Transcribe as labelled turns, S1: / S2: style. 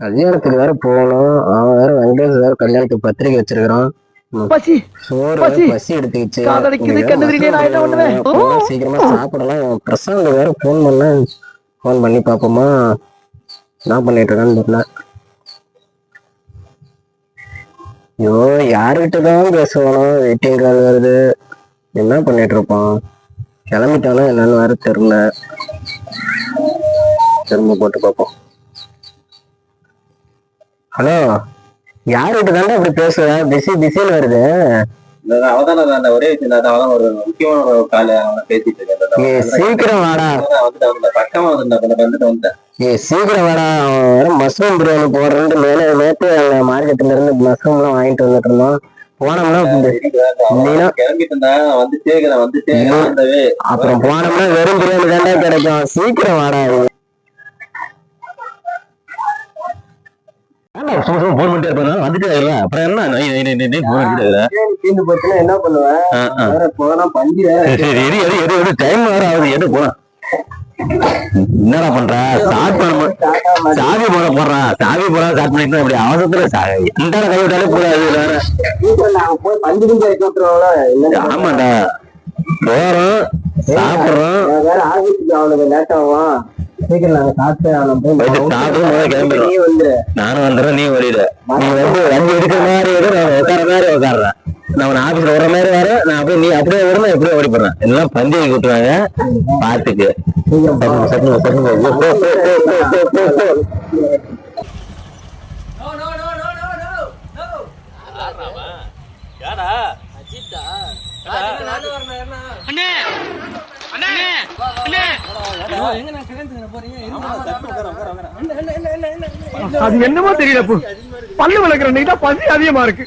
S1: கல்யாணத்துக்கு வேற போகணும். அவன் வேற வெங்கடேஷ் வேற கல்யாணத்துக்கு பத்திரிக்கை வச்சிருக்கிறான்.
S2: பசி.
S1: எடுத்துக்கிச்சு.
S2: நான்?
S1: போனா சீக்கிரமா சாப்பிடலாம். பிரசாந்த் வேற ஃபோன் பண்ண ஃபோன் பண்ணி பாப்போமா என்ன பண்ணிட்டு இருக்கான்னு தெரியல. ஐயோ யாருகிட்ட தான் பேசணும் வெயிட்டிங் கால் வருது. என்ன பண்ணிட்டு இருப்பான்? கிளம்பிட்டானா என்னன்னு வேற தெரியல. திரும்ப போட்டு பார்ப்போம். ஹலோ யாருகிட்ட தாண்டா இப்படி பேசுவ பிஸி பிஸின்னு வருது.
S3: அவதான அந்த ஒரே அவதான் ஒரு முக்கியமான ஒரு கால அவன பேசிட்டு இருக்கேன்.
S1: சீக்கிரம் வாடா.
S3: வந்துட்டு வந்து பக்கமா வந்து வந்துட்டு வந்துட்டேன்.
S1: ஏய் சீக்கிரம் வாடா. அவன் மஷ்ரூம் பிரியாணி போடுறேன்ட்டு மேலே நேற்று அங்க மார்க்கெட்ல இருந்து மஷ்ரூம் எல்லாம் வாங்கிட்டு வந்துட்டு இருந்தோம் போனோம்னா அப்புறம் போனோம்னா வெறும் பிரியாணி தாண்டா கிடைக்கும். சீக்கிரம் வாடா.
S4: சும்மா சும்மா போன் பண்ணிட்டே இருப்பாங்க வந்துட்டே அப்புறம் என்ன? நீ நீ நீ நீ போன் பண்ணிட்டே இருக்கிற
S1: தீர்ந்து போச்சுன்னா என்ன பண்ணுவேன். வேற போனா பஞ்சு வேற
S4: சரி சரி எரி எரி எரி எரி டைம் வேற ஆகுது. எடு போலாம் என்னடா பண்ற? ஸ்டார்ட் பண்ண சாவி போட போடுறான். சாவி போட ஸ்டார்ட் பண்ணிட்டு அப்படி அவசரத்துல எந்த கை விட்டாலே போடாது
S1: போய் பஞ்சு கிஞ்சு வைக்க விட்டுருவோம்ல.
S4: ஆமாண்டா. போறோம் சாப்பிடுறோம்.
S1: நான் வேற ஆஃபீஸுக்கு அவனுக்கு லேட் ஆகும். சீக்கிரம் நாங்க சாப்பிட்டு அவனை போய்
S4: சாப்பிட்டு கிளம்பிடுவோம் நானும் வந்துடுறேன் நீ ஓடிடு. நீ வந்து வண்டி எடுக்கிற மாதிரி இரு, நான் உட்கார மாதிரி உட்காடுறேன் நான் உன் ஆபீஸ்ல வர மாதிரி வரேன் நான் அப்படியே நீ அப்படியே வரணும் எப்படியே ஓடி போடுறேன் எல்லாம் பந்தயம் கூட்டுவாங்க பாத்துக்கு.
S1: சீக்கிரம் போ.
S4: சட்டுங்க
S2: அது என்னமோ தெரியல. பல்லு விளக்குற நீ தான் பசி அதிகமா இருக்கு.